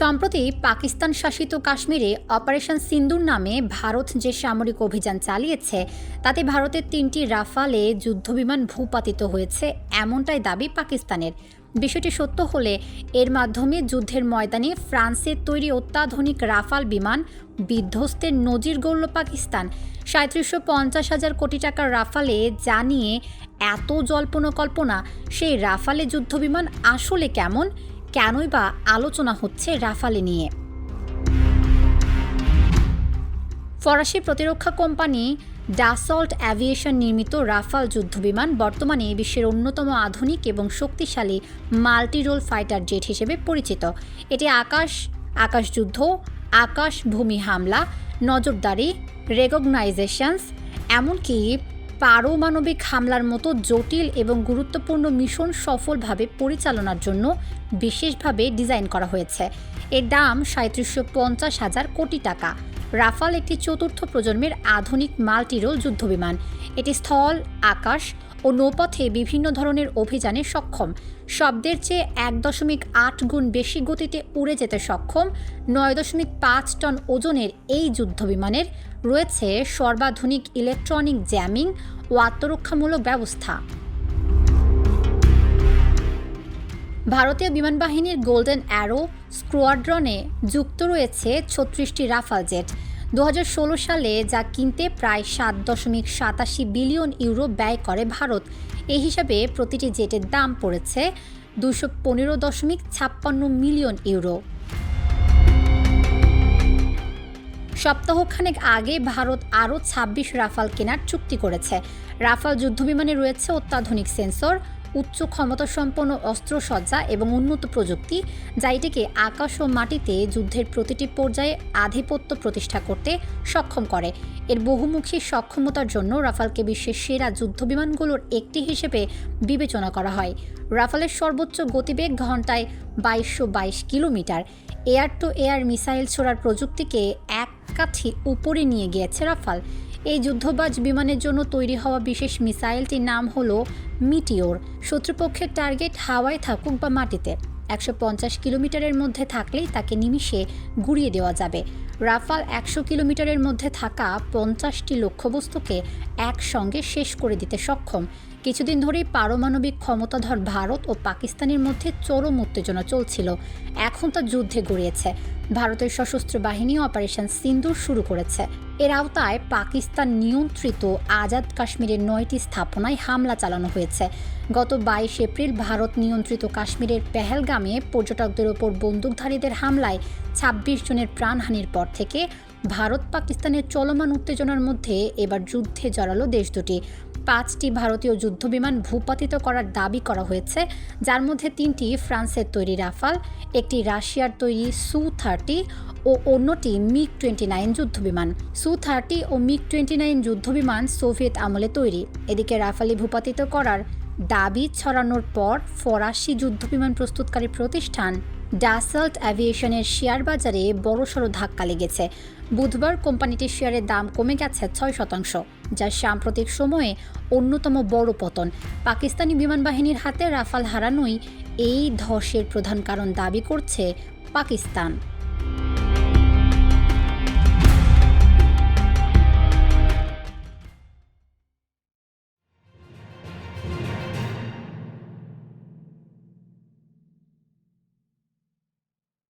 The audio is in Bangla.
সম্প্রতি পাকিস্তান শাসিত কাশ্মীরে অপারেশন সিন্দুর নামে ভারত যে সামরিক অভিযান চালিয়েছে, তাতে ভারতের তিনটি রাফালে যুদ্ধবিমান ভূপাতিত হয়েছে, এমনটাই দাবি পাকিস্তানের। বিষয়টি সত্য হলে এর মাধ্যমে যুদ্ধের ময়দানে ফ্রান্সের তৈরি অত্যাধুনিক রাফাল বিমান বিধ্বস্তের নজির গড়ল পাকিস্তান। সাঁত্রিশশো পঞ্চাশ হাজার কোটি টাকার রাফালে জানিয়ে এত জল্পনা কল্পনা, সেই রাফালে যুদ্ধবিমান আসলে কেমন? কেনই বা আলোচনা হচ্ছে রাফালে নিয়ে। ফরাসি প্রতিরক্ষা কোম্পানি ডাসল্ট অ্যাভিয়েশন নির্মিত রাফাল যুদ্ধবিমান বর্তমানে বিশ্বের অন্যতম আধুনিক এবং শক্তিশালী মাল্টিরোল ফাইটার জেট হিসেবে পরিচিত। এটি আকাশ, আকাশযুদ্ধ আকাশ ভূমি হামলা, নজরদারি, রেকগনাইজেশনস, এমনকি পারমাণবিক হামলার মতো জটিল এবং গুরুত্বপূর্ণ মিশন সফলভাবে পরিচালনার জন্য বিশেষভাবে ডিজাইন করা হয়েছে। এর দাম সাঁত্রিশশো পঞ্চাশ হাজার কোটি টাকা। রাফাল একটি চতুর্থ প্রজন্মের আধুনিক মাল্টিরোল যুদ্ধবিমান। এটি স্থল, আকাশ ও নৌপথে বিভিন্ন ধরনের অভিযানে সক্ষম। শব্দের চেয়ে এক দশমিক আট গুণ বেশি গতিতে উড়ে যেতে সক্ষম। নয় দশমিক পাঁচ টন ওজনের এই যুদ্ধবিমানের রয়েছে সর্বাধুনিক ইলেকট্রনিক জ্যামিং ও আত্মরক্ষামূলক ব্যবস্থা। ভারতীয় বিমান বাহিনীর গোল্ডেন অ্যারো স্কোয়াড্রনে যুক্ত রয়েছে ছত্রিশটি রাফাল জেট। দু হাজার ষোলো সালে যা কিনতে প্রায় সাত দশমিক সাতাশি বিলিয়ন ইউরো ব্যয় করে ভারত। এই হিসাবে প্রতিটি জেটের দাম পড়েছে দুশো পনেরো দশমিক ছাপ্পান্ন মিলিয়ন ইউরো। সপ্তাহখানেক আগে ভারত আরও ছাব্বিশ রাফাল কেনার চুক্তি করেছে। রাফাল যুদ্ধবিমানে রয়েছে অত্যাধুনিক সেন্সর উচ্চ ক্ষমতাসম্পন্ন অস্ত্রসজ্জা এবং উন্নত প্রযুক্তি, যা এটিকে আকাশ ও মাটিতে যুদ্ধের প্রতিটি পর্যায়ে আধিপত্য প্রতিষ্ঠা করতে সক্ষম করে। এর বহুমুখী সক্ষমতার জন্য রাফালকে বিশ্বের সেরা যুদ্ধবিমানগুলোর একটি হিসেবে বিবেচনা করা হয়। রাফালের সর্বোচ্চ গতিবেগ ঘন্টায় বাইশশো বাইশ kilometre. Air to air missile ছোড়ার প্রযুক্তিকে এক কাঠি উপরে নিয়ে গিয়েছে রাফাল। যুদ্ধবাজ বিমানের জন্য তৈরি হওয়া বিশেষ মিসাইলটির নাম হলো মিটিওর। শত্রুপক্ষের টার্গেট হাওয়ায় থাকুক বা মাটিতে, একশো পঞ্চাশ কিলোমিটারের মধ্যে থাকলেই তাকে নিমিষে গুড়িয়ে দেওয়া যাবে। রাফাল একশো কিলোমিটারের মধ্যে থাকা পঞ্চাশটি লক্ষ্যবস্তুকে একসঙ্গে শেষ করে দিতে সক্ষম। কিছুদিন ধরেই পারমাণবিক ক্ষমতাধর ভারত ও পাকিস্তানের মধ্যে চরম উত্তেজনা চলছিল। এখন তা যুদ্ধে গড়িয়েছে। ভারতের সশস্ত্র বাহিনী অপারেশন সিন্দুর শুরু করেছে। এর আওতায় পাকিস্তান নিয়ন্ত্রিত আজাদ কাশ্মীরের নয়টি স্থাপনায় হামলা চালানো হয়েছে। গত বাইশ এপ্রিল ভারত নিয়ন্ত্রিত কাশ্মীরের পেহেলগামে পর্যটকদের ওপর বন্দুকধারীদের হামলায় ছাব্বিশ জনের প্রাণহানির পর থেকে ভারত পাকিস্তানের চলমান উত্তেজনার মধ্যে এবার যুদ্ধে জড়ালো দেশ দুটি। পাঁচটি ভারতীয় যুদ্ধবিমান ভূপাতিত করার দাবি করা হয়েছে, যার মধ্যে তিনটি ফ্রান্সের তৈরি রাফাল, একটি রাশিয়ার তৈরি সু থার্টি ও অন্যটি মিগ টোয়েন্টি নাইন যুদ্ধবিমান। সু থার্টি ও মিগ টোয়েন্টি নাইন যুদ্ধবিমান সোভিয়েত আমলে তৈরি। এদিকে রাফালি ভূপাতিত করার দাবি ছড়ানোর পর ফরাসি যুদ্ধবিমান প্রস্তুতকারী প্রতিষ্ঠান ডাসাল্ট অ্যাভিয়েশনের শেয়ার বাজারে বড়সড় ধাক্কা লেগেছে। বুধবার কোম্পানিটির শেয়ারের দাম কমে গেছে ছয় শতাংশ, যা সাম্প্রতিক সময়ে অন্যতম বড় পতন। পাকিস্তানি বিমান বাহিনীর হাতে রাফাল হারানোই এই ধসের প্রধান কারণ দাবি করছে পাকিস্তান।